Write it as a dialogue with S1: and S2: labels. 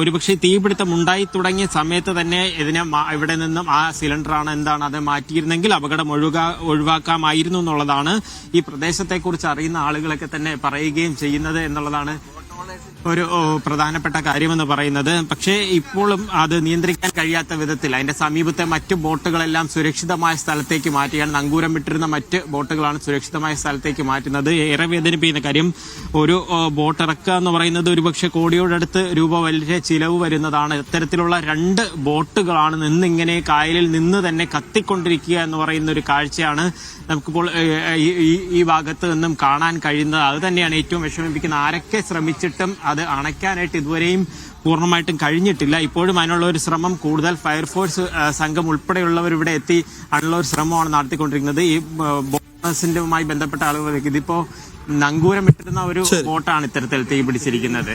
S1: ഒരുപക്ഷെ തീപിടുത്തം ഉണ്ടായി തുടങ്ങിയ സമയത്ത് തന്നെ ഇതിനെ ഇവിടെ നിന്നും ആ സിലിണ്ടറാണ് എന്താണ് അത് മാറ്റിയിരുന്നെങ്കിൽ അപകടം ഒഴുക ഒഴിവാക്കാമായിരുന്നു എന്നുള്ളതാണ് ഈ പ്രദേശത്തെക്കുറിച്ച് അറിയുന്ന ആളുകളൊക്കെ തന്നെ പറയുകയും ചെയ്യുന്നത് എന്നുള്ളതാണ് ഒരു പ്രധാനപ്പെട്ട കാര്യമെന്ന് പറയുന്നത്. പക്ഷേ ഇപ്പോഴും അത് നിയന്ത്രിക്കാൻ കഴിയാത്ത വിധത്തിൽ അതിന്റെ സമീപത്തെ മറ്റ് ബോട്ടുകളെല്ലാം സുരക്ഷിതമായ സ്ഥലത്തേക്ക് മാറ്റുകയാണ്. നങ്കൂരം വിട്ടിരുന്ന മറ്റ് ബോട്ടുകളാണ് സുരക്ഷിതമായ സ്ഥലത്തേക്ക് മാറ്റുന്നത്. ഏറെ വേദനിപ്പിക്കുന്ന കാര്യം ഒരു ബോട്ട് ഇറക്കുക എന്ന് പറയുന്നത് ഒരുപക്ഷെ കോടിയോടടുത്ത് രൂപ വലിയ ചിലവ് വരുന്നതാണ്. ഇത്തരത്തിലുള്ള രണ്ട് ബോട്ടുകളാണ് നിന്നിങ്ങനെ കായലിൽ നിന്ന് തന്നെ കത്തിക്കൊണ്ടിരിക്കുക എന്ന് പറയുന്ന ഒരു കാഴ്ചയാണ് നമുക്കിപ്പോൾ ഈ- ഭാഗത്ത് നിന്നും കാണാൻ കഴിയുന്നത്. അത് തന്നെയാണ് ഏറ്റവും വിഷമിപ്പിക്കുന്നത് ആരൊക്കെ ശ്രമിച്ചിട്ടും അത് അണയ്ക്കാനായിട്ട് ഇതുവരെയും പൂർണമായിട്ടും കഴിഞ്ഞിട്ടില്ല. ഇപ്പോഴും അതിനുള്ള ഒരു ശ്രമം കൂടുതൽ ഫയർഫോഴ്സ് സംഘം ഉൾപ്പെടെയുള്ളവർ ഇവിടെ എത്തി അതിനുള്ള ഒരു ശ്രമമാണ് നടത്തിക്കൊണ്ടിരിക്കുന്നത്. ഈ ബോണസിന്റെയുമായി ബന്ധപ്പെട്ട ആളുകൾ ഇതിപ്പോ നങ്കൂരം ഇട്ടിരുന്ന ഒരു ബോട്ടാണ് ഇത്തരത്തിൽ തീ പിടിച്ചിരിക്കുന്നത്